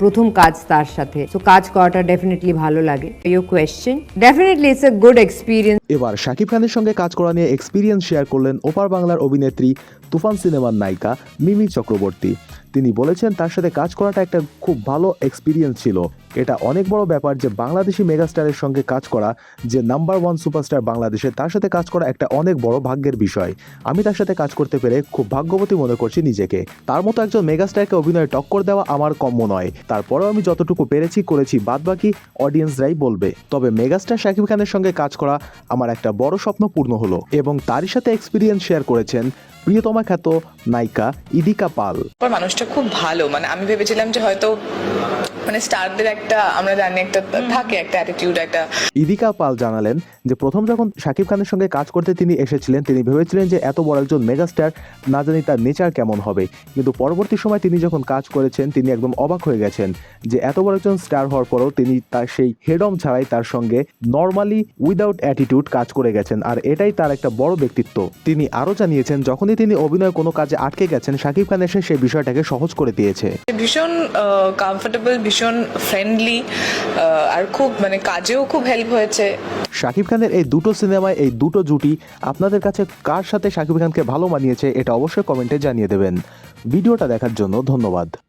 প্রথম কাজ তার সাথে। তো কাজ করাটা ডেফিনেটলি ভালো লাগে। Your question definitely it's a good experience এবার শাকিব খানের সঙ্গে কাজ করা নিয়ে এক্সপিরিয়েন্স শেয়ার করলেন ওপার বাংলার অভিনেত্রী তুফান সিনেমার নায়িকা মিমি চক্রবর্তী। তিনি বলেছেন তার সাথে কাজ করাটা একটা খুব ভালো এক্সপিরিয়েন্স ছিল। এটা অনেক বড় ব্যাপার যে বাংলাদেশি মেগাস্টারের সঙ্গে কাজ করা যে নাম্বার ওয়ান সুপারস্টার বাংলাদেশে, তার সাথে কাজ করা একটা অনেক বড় ভাগ্যের বিষয়। আমি তার সাথে কাজ করতে পেরে খুব ভাগ্যবতী মনে করছি নিজেকে। তার মতো একজন মেগাস্টারকে অভিনয়ে টক্কর দেওয়া আমার কম্য নয়। তারপরেও আমি যতটুকু পেরেছি, করেছি বাদ বাদবাকি অডিয়েন্সরাই বলবে। তবে মেগাস্টার শাকিব খানের সঙ্গে কাজ করা আমার একটা বড় স্বপ্ন পূর্ণ হলো এবং তারই সাথে এক্সপিরিয়েন্স শেয়ার করেছেন প্রিয়তমা খ্যাত নায়িকা ইদিকা পাল। মানুষটা খুব ভালো। মানে আমি ভেবেছিলাম যে হয়তো মানে স্টারদের একটা আমরা জানি একটা থাকে একটা অ্যাটিটিউড একটা ইদিকা পাল জানালেন যে প্রথম যখন শাকিব খানের সঙ্গে কাজ করতে তিনি এসেছিলেন তিনি ভেবেছিলেন যে এত বড় একজন মেগাস্টার না জানি তার নেচার কেমন হবে। কিন্তু পরবর্তী সময় তিনি যখন কাজ করেছেন তিনি একদম অবাক হয়ে গেছেন যে এত বড় একজন স্টার হওয়ার পরও তিনি তার সেই হেডম ছাড়াই তার সঙ্গে নর্মালি উইদাউট অ্যাটিটিউড কাজ করে গেছেন। আর এটাই তার একটা বড় ব্যক্তিত্ব। তিনি আরও জানিয়েছেন যখনই তিনি অভিনয় কোনো কাজে আটকে গেছেন শাকিব খান এসে সেই বিষয়টাকে সহজ করে দিয়েছে। ভীষণ কমফোর্টেবল ভীষণ ফ্রেন্ডলি আর খুব মানে কাজেও খুব হেল্প হয়েছে। শাকিব খানের এই দুটো সিনেমায় এই দুটো জুটি আপনাদের কাছে কার সাথে শাকিব খানকে ভালো মানিয়েছে এটা অবশ্যই কমেন্টে জানিয়ে দেবেন। ভিডিওটা দেখার জন্য ধন্যবাদ।